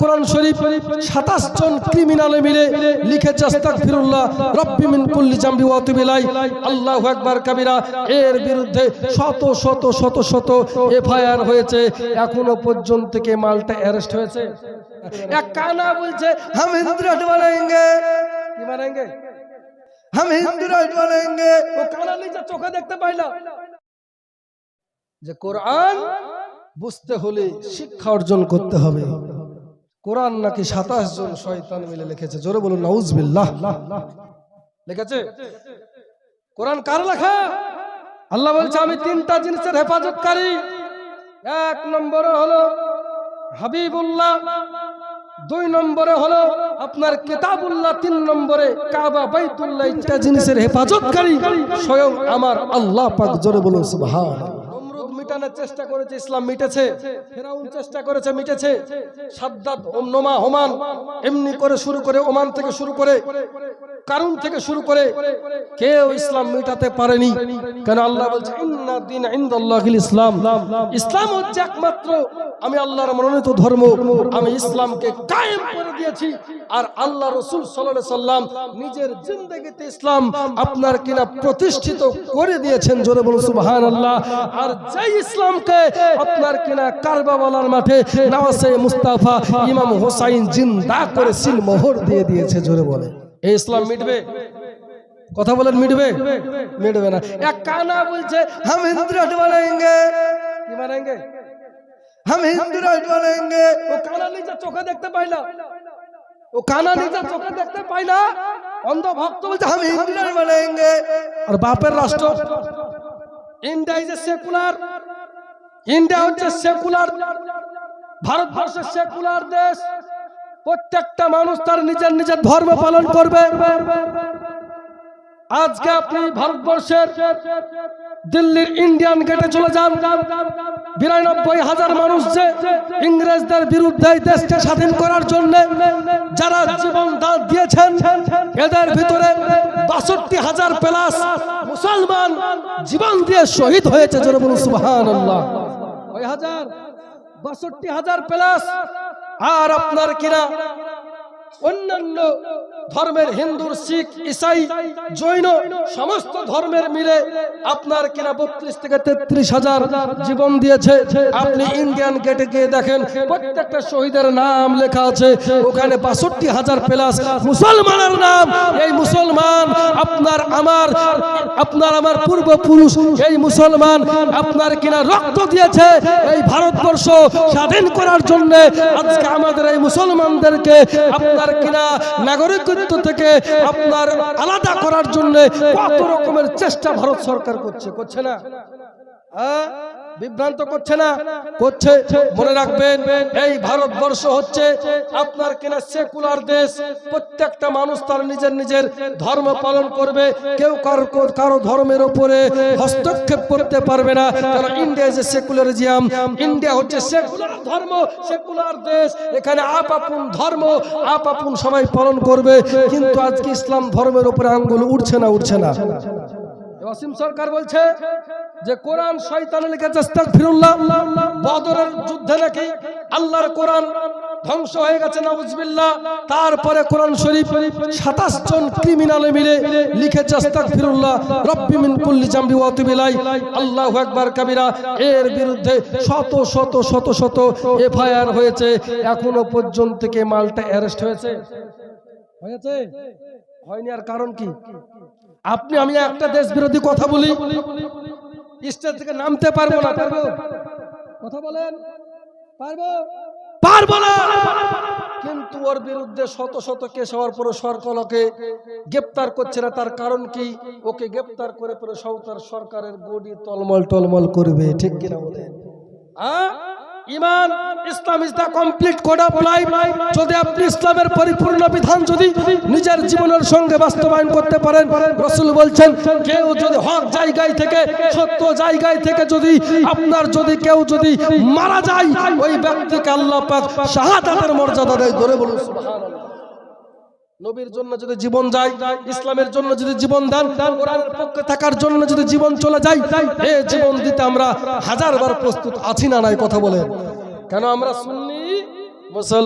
কোরআন শরীফ সাতাশ জন ক্রিমিনালে মিলে লিখে চাস্তাকফিরুল্লাহ রব্বি মিন কুল্লি জামবি ওয়া তুবিলাই আল্লাহু আকবার কাবীরা, এর বিরুদ্ধে শত শত শত শত এফআইআর হয়েছে। এখনও পর্যন্ত থেকে মালটা অ্যারেস্ট হয়েছে। এক কানা বলছে হাম হিন্দুরাট বানাएंगे কি বানাएंगे হাম হিন্দুরাট বানাएंगे ও কানা নিজে চোখে দেখতে পাইলা যে কোরআন বুঝতে হলে শিক্ষা অর্জন করতে হবে। কোরআন নাকি সাতাশ জন শয়তান মিলে লিখেছে? জোরে বলুন, নাউজবিল্লাহ। লিখেছে? কোরআন কার লেখা? আল্লাহ বলছে, আমি তিনটা জিনিসের হেফাজতকারী। এক নম্বরে হলো হাবিবুল্লাহ, দুই নম্বরে হলো আপনার কিতাবুল্লাহ, তিন নম্বরে কাবা, বাইতুল্লাহ জিনিসের হেফাজতকারী স্বয়ং আমার আল্লাহ পাক। জোরে বলুন সুবহান নমরুদ চেষ্টা করেছে, ইসলাম মিটেছে, ফেরাউন চেষ্টা করেছে, মিটেছে। সাদ্দাত ওমনমা ওমান, এমনি করে শুরু করে, ওমান থেকে শুরু করে কারণ থেকে শুরু করে কেউ ইসলাম মিটাতে পারেনি। কেন আল্লাহ বলছে ইসলাম। ইসলাম হচ্ছে একমাত্র আমি আল্লাহর মনোনীত ধর্ম। আমি ইসলামকে কায়েম করে দিয়েছি। আর আল্লাহ রসুল সাল্লাম নিজের জিন্দগিতে ইসলাম আপনার কিনা প্রতিষ্ঠিত করে দিয়েছেন, জোরে বলুন, সুবহানাল্লাহ। আর যেই ইসলামকে আপনার কিনা কারবালার মাঠে নওয়াজে মুস্তাফা ইমাম হোসাইন জিন্দা করে সিল মোহর দিয়ে দিয়েছে, জোরে বলে এই ইসলাম মিটবে? কথা বলেন, মিটবে? মিটবে না। এক কানা বলছে, হাম হিন্দুরাট বানায়েঙ্গে। কি বানায়েঙ্গে? হাম হিন্দুরাট বানায়েঙ্গে। ও কানা নিজে চোখে দেখতে পাইলা ও কানা নিজে চোখে দেখতে পাইলা অন্ধ ভক্ত বলছে, হাম হিন্দুরাট বানায়েঙ্গে। আর বাপের রাষ্ট্র, India is a secular India হচ্ছে সেকুলার ভারতবর্ষের সেকুলার দেশ। প্রত্যেকটা মানুষ তার নিজের নিজের ধর্ম পালন করবে। আজকে আপনি ভারতবর্ষের দিল্লির ইন্ডিয়ান গেটে চলে যান। বিরানব্বই হাজার মানুষ যে ইংরেজদের বিরুদ্ধে দেশকে স্বাধীন করার জন্য যারা জীবন দান দিয়েছেন, এদের ভিতরে বাষট্টি হাজার প্লাস মুসলমান জীবন দিয়ে শহীদ হয়েছে আল্লাহ ওই হাজার? বাষট্টি হাজার প্লাস আর আপনার কিনা অন্যান্য ধর্মের হিন্দুর, শিখ, ইসাই, জৈন, সমস্ত ধর্মের মিলে আপনার কিনা বত্রিশ থেকে তেত্রিশ হাজার জীবন দিয়েছে। আপনি ইন্ডিয়ান গেটে গিয়ে দেখেন, প্রত্যেকটা শহীদের নাম লেখা আছে। ওখানে বাষট্টি হাজার প্লাস মুসলমানের নাম। এই মুসলমান আপনার আমার আপনার আমার পূর্বপুরুষ। এই মুসলমান আপনার কিনা রক্ত দিয়েছে এই ভারতবর্ষ স্বাধীন করার জন্য। আজকে আমাদের এই মুসলমানদেরকে আপনার কিনা নাগরিকত্ব থেকে আপনার আলাদা করার জন্য কত রকমের চেষ্টা ভারত সরকার করছে করছে না? বিভ্রান্ত করছে না? করছে, মনে রাখবেন, এই ভারতবর্ষ হচ্ছে আপনার কিনা সেকুলার দেশ। প্রত্যেকটা মানুষ তার নিজের নিজের ধর্ম পালন করবে। কেউ কারও কারও ধর্মের উপরে হস্তক্ষেপ করতে পারবে না। কারণ ইন্ডিয়া যে সেকুলারিজম ইন্ডিয়া হচ্ছে সেকুলার ধর্ম, সেকুলার দেশ। এখানে আপ আপন ধর্ম, আপ আপন সবাই পালন করবে। কিন্তু আজকে ইসলাম ধর্মের উপরে আঙ্গুল উঠছে না উঠছে না। ওয়াসিম সরকার বলছে যে কোরআন শয়তানে লিখেছে, আস্তাগফিরুল্লাহ। বদরের যুদ্ধে নাকি আল্লাহর কোরআন ধ্বংস হয়ে গেছে, নাউজুবিল্লাহ। তারপরে কোরআন শরীফ 27 জন ক্রিমিনালে মিলে লিখেছে, আস্তাগফিরুল্লাহ। রব্বি মিন কুল্লি জামবি ওয়া আতুবু ইলাই আল্লাহু আকবার কাবীরা, এর বিরুদ্ধে শত শত শত শত এফআইআর হয়েছে। এখনও পর্যন্ত কে মালটা অ্যারেস্ট হয়েছে। হয়েছে? হয়নি, আর কারণ কি? আপনি, আমি একটা দেশ বিরোধী কথা বলি, স্টেজ থেকে নামতে পারব না, পারব? কথা বলেন। পারব? পারব না! কিন্তু ওর বিরুদ্ধে শত শত কেস হওয়ার পরে সরকার ওকে গ্রেপ্তার করছে না। তার কারণ কি? ওকে গ্রেপ্তার করে পরে সৌতার সরকারের বডি টলমল টলমল করবে, ঠিক কিনা বলেন? আ? ইমান, Islam is the complete code of life যদি আপনি ইসলামের পরিপূর্ণ বিধান যদি নিজের জীবনের সঙ্গে বাস্তবায়ন করতে পারেন, রসুল বলছেন, কেউ যদি হক জায়গায় থেকে, সত্য জায়গায় থেকে যদি আপনার যদি কেউ যদি মারা যায়, ওই ব্যক্তিকে আল্লাহ পাক শাহাদাতের মর্যাদা দেয়। ধরে বলুন, সুবহানাল্লাহ। নবীর জন্য যদি জীবন যায়, ইসলামের জন্য যদি জীবন দেন, কোরআনের পক্ষে থাকার জন্য যদি জীবন চলে যায়, এ জীবন দিতে আমরা হাজার বার প্রস্তুত আছি না নাই, কথা বলে কেন আমরা সুন্নি মুসলমান?